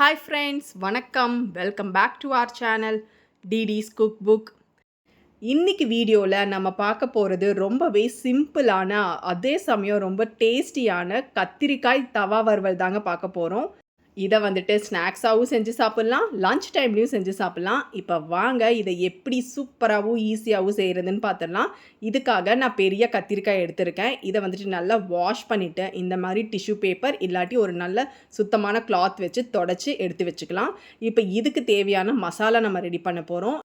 Hi friends வணக்கம். Welcome back to our channel டிடிஸ் cook book இன்றைக்கி வீடியோவில் நம்ம பார்க்க போகிறது ரொம்பவே சிம்பிளான அதே சமயம் ரொம்ப டேஸ்டியான கத்திரிக்காய் தவா வறுவல் தாங்க பார்க்க போகிறோம் இதை வந்துட்டு ஸ்நாக்ஸாகவும் செஞ்சு சாப்பிட்லாம் லஞ்ச் டைம்லேயும் செஞ்சு சாப்பிட்லாம். இப்போ வாங்க இதை எப்படி சூப்பராகவும் ஈஸியாகவும் செய்கிறதுன்னு பார்த்துடலாம் இதுக்காக நான் பெரிய கத்திரிக்காய் எடுத்திருக்கேன். இதை வந்துட்டு நல்லா வாஷ் பண்ணிவிட்டு இந்த மாதிரி டிஷ்யூ பேப்பர் இல்லாட்டி ஒரு நல்ல சுத்தமான கிளாத் வச்சு தொடச்சி எடுத்து வச்சுக்கலாம். இப்போ இதுக்கு தேவையான மசாலா நம்ம ரெடி பண்ண போகிறோம்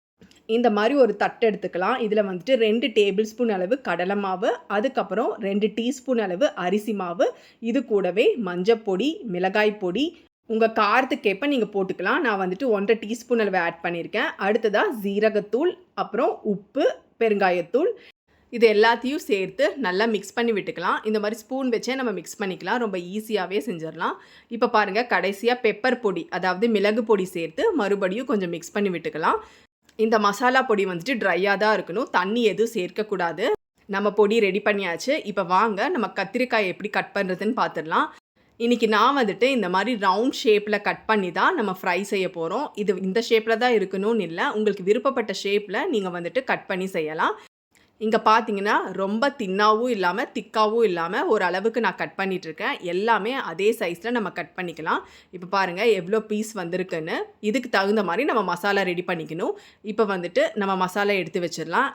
இந்த மாதிரி ஒரு தட்டு எடுத்துக்கலாம். இதில் வந்துட்டு ரெண்டு டேபிள் ஸ்பூன் அளவு கடலை மாவு அதுக்கப்புறம் ரெண்டு டீஸ்பூன் அளவு அரிசி மாவு இது கூடவே மஞ்சப்பொடி மிளகாய் பொடி உங்கள் காரத்துக்கேற்ப நீங்கள் போட்டுக்கலாம். நான் வந்துட்டு ஒன்றரை டீஸ்பூன் அளவு ஆட் பண்ணியிருக்கேன் அடுத்ததாக ஜீரகத்தூள் அப்புறம் உப்பு பெருங்காயத்தூள். இது எல்லாத்தையும் சேர்த்து நல்லா மிக்ஸ் பண்ணி விட்டுக்கலாம். இந்த மாதிரி ஸ்பூன் வச்சே நம்ம மிக்ஸ் பண்ணிக்கலாம். ரொம்ப ஈஸியாகவே செஞ்சிடலாம். இப்போ பாருங்கள் கடைசியாக பெப்பர் பொடி அதாவது மிளகு பொடி சேர்த்து மறுபடியும் கொஞ்சம் மிக்ஸ் பண்ணி விட்டுக்கலாம். இந்த மசாலா பொடி வந்துட்டு ட்ரையாக தான் இருக்கணும். தண்ணி எதுவும் சேர்க்கக்கூடாது. நம்ம பொடி ரெடி பண்ணியாச்சு. இப்போ வாங்க நம்ம கத்திரிக்காய் எப்படி கட் பண்ணுறதுன்னு பார்த்துடலாம் இன்றைக்கி நான் வந்துட்டு இந்த மாதிரி ரவுண்ட் ஷேப்பில் கட் பண்ணி தான் நம்ம ஃப்ரை செய்ய போகிறோம் இது இந்த ஷேப்பில் தான் இருக்கணும்னு இல்லை. உங்களுக்கு விருப்பப்பட்ட ஷேப்பில் நீங்கள் வந்துட்டு கட் பண்ணி செய்யலாம். இங்கே பார்த்தீங்கன்னா ரொம்ப தின்னாவும் இல்லாமல் திக்காவும் இல்லாமல் ஓரளவுக்கு நான் கட் பண்ணிகிட்ருக்கேன் எல்லாமே அதே சைஸில் நம்ம கட் பண்ணிக்கலாம். இப்போ பாருங்கள் எவ்வளோ பீஸ் வந்திருக்குன்னு. இதுக்கு தகுந்த மாதிரி நம்ம மசாலா ரெடி பண்ணிக்கணும். இப்போ வந்துட்டு நம்ம மசாலா எடுத்து வச்சிடலாம்.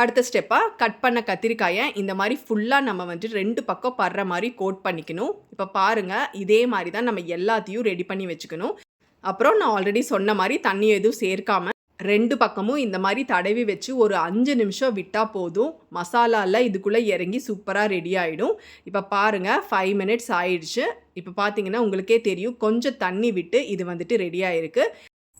அடுத்த ஸ்டெப்பாக கட் பண்ண கத்திரிக்காயை இந்த மாதிரி ஃபுல்லாக நம்ம வந்துட்டு ரெண்டு பக்கம் படுற மாதிரி கோட் பண்ணிக்கணும். இப்போ பாருங்கள் இதே மாதிரி தான் நம்ம எல்லாத்தையும் ரெடி பண்ணி வச்சுக்கணும். அப்புறம் நான் ஆல்ரெடி சொன்ன மாதிரி தண்ணி எதுவும் சேர்க்காம ரெண்டு பக்கமும் இந்த மாதிரி தடவி வச்சு ஒரு அஞ்சு நிமிஷம் விட்டால் போதும். மசாலாலாம் இதுக்குள்ளே இறங்கி சூப்பராக ரெடி ஆகிடும் இப்போ பாருங்கள் ஃபைவ் மினிட்ஸ் ஆயிடுச்சு. இப்போ பார்த்தீங்கன்னா உங்களுக்கே தெரியும் கொஞ்சம் தண்ணி விட்டு இது வந்துட்டு ரெடி ஆகிருக்கு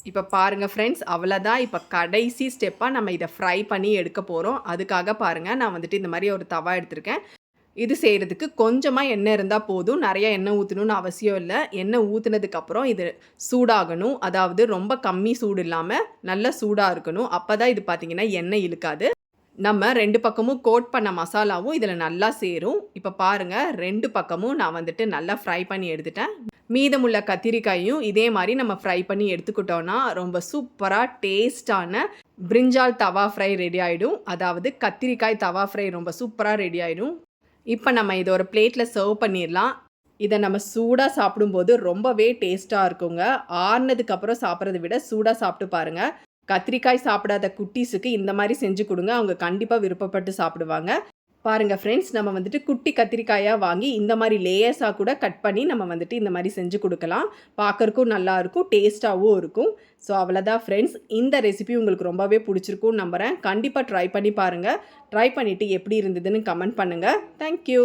இப்போ பாருங்கள் ஃப்ரெண்ட்ஸ் அவ்வளோதான் இப்போ கடைசி ஸ்டெப்பாக நம்ம இதை ஃப்ரை பண்ணி எடுக்க போகிறோம் அதுக்காக பாருங்கள் நான் வந்துட்டு இந்த மாதிரி ஒரு தவா எடுத்திருக்கேன். இது செய்கிறதுக்கு கொஞ்சமாக எண்ணெய் இருந்தால் போதும். நிறைய எண்ணெய் ஊற்றணும்னு அவசியம் இல்லை. எண்ணெய் ஊற்றுனதுக்கப்புறம் இது சூடாகணும். அதாவது ரொம்ப கம்மி சூடு இல்லாமல் நல்லா சூடாக இருக்கணும். அப்போ தான் இது பார்த்திங்கன்னா எண்ணெய் இழுக்காது. நம்ம ரெண்டு பக்கமும் கோட் பண்ண மசாலாவும் இதில் நல்லா சேரும். இப்போ பாருங்கள் ரெண்டு பக்கமும் நான் வந்துட்டு நல்லா ஃப்ரை பண்ணி எடுத்துட்டேன். மீதமுள்ள கத்திரிக்காயும் இதே மாதிரி நம்ம ஃப்ரை பண்ணி எடுத்துக்கிட்டோன்னா ரொம்ப சூப்பராக டேஸ்டான பிரிஞ்சால் தவா ஃப்ரை ரெடி ஆகிடும் அதாவது கத்திரிக்காய் தவா ஃப்ரை ரொம்ப சூப்பராக ரெடி ஆகிடும் இப்போ நம்ம இதை ஒரு பிளேட்டில் சர்வ் பண்ணிடலாம். இதை நம்ம சூடாக சாப்பிடும்போது ரொம்பவே டேஸ்ட்டாக இருக்குங்க. ஆறுனதுக்கப்புறம் சாப்பிட்றத விட சூடாக சாப்பிட்டு பாருங்கள் கத்திரிக்காய் சாப்பிடாத குட்டீஸுக்கு இந்த மாதிரி செஞ்சு கொடுங்க. அவங்க கண்டிப்பாக விருப்பப்பட்டு சாப்பிடுவாங்க. பாருங்கள் ஃப்ரெண்ட்ஸ் நம்ம வந்துட்டு குட்டி கத்திரிக்காயாக வாங்கி இந்த மாதிரி லேயர்ஸாக கூட கட் பண்ணி நம்ம வந்துட்டு இந்த மாதிரி செஞ்சு கொடுக்கலாம். பார்க்கறக்கும் நல்லாயிருக்கும் டேஸ்ட்டாகவும் இருக்கும். ஸோ அவ்வளோதான் ஃப்ரெண்ட்ஸ் இந்த ரெசிபி உங்களுக்கு ரொம்பவே பிடிச்சிருக்கும்னு நம்புகிறேன் கண்டிப்பாக ட்ரை பண்ணி பாருங்கள் ட்ரை பண்ணிவிட்டு எப்படி இருந்ததுன்னு கமெண்ட் பண்ணுங்கள் தேங்க்யூ